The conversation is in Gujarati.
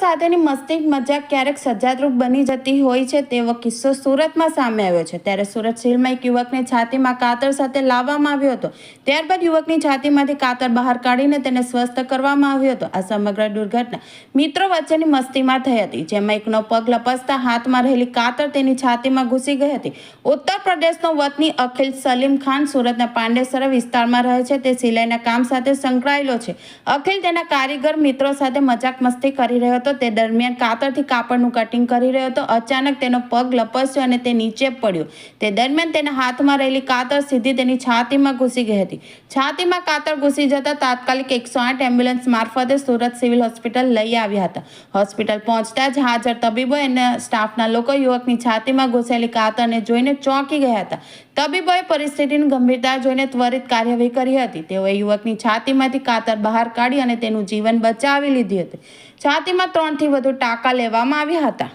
સાથેની મસ્તી મજાક ક્યારેક સજાદરૂપ બની જતી હોય છે, તેવો કિસ્સો સુરતમાં સામે આવ્યો છે. ત્યારે સુરત શહેરમાં એક યુવકને છાતીમાં કાતર સાથે લાવવામાં આવ્યો હતો. ત્યારબાદ યુવકની છાતીમાંથી કાતર બહાર કાઢીને તેને સ્વસ્થ કરવામાં આવ્યો હતો. આ સમગ્ર દુર્ઘટના મિત્રો વચ્ચેની મસ્તીમાં થઈ હતી, જેમાં એકનો પગ લપસતા હાથમાં રહેલી કાતર તેની છાતીમાં ઘૂસી ગઈ હતી. ઉત્તર પ્રદેશનો વતની અખિલ સલીમ ખાન સુરતના પાંડેસરા વિસ્તારમાં રહે છે. તે સિલાઈના કામ સાથે સંકળાયેલો છે. અખિલ તેના કારીગર મિત્રો સાથે મજાક મસ્તી કરી રહ્યો હતો. તે દરમિયાન કાતરથી કાપડનું કટિંગ કરી રહ્યો હતો. અચાનક તેનો પગ લપસ્યો અને તે નીચે પડ્યો. તે દરમિયાન તેના હાથમાં રહેલી કાતર સીધી તેની છાતીમાં ઘૂસી ગઈ હતી. છાતીમાં કાતર ઘૂસી જતા તાત્કાલિક એકસો આઠ એમ્બ્યુલન્સ મારફતે સુરત સિવિલ હોસ્પિટલ લઈ આવ્યા હતા. હોસ્પિટલ પહોંચતા જ હાજર તબીબો અને સ્ટાફના લોકો યુવકની છાતીમાં ઘૂસેલી કાતરને જોઈને ચોંકી ગયા હતા. તબીબોએ પરિસ્થિતિની ગંભીરતા જોઈને ત્વરિત કાર્યવાહી કરી હતી. તેઓએ યુવકની છાતીમાંથી કાતર બહાર કાઢી અને તેનું જીવન બચાવી લીધી હતી. છાતીમાં ત્રણથી વધુ ટાંકા લેવામાં આવ્યા હતા.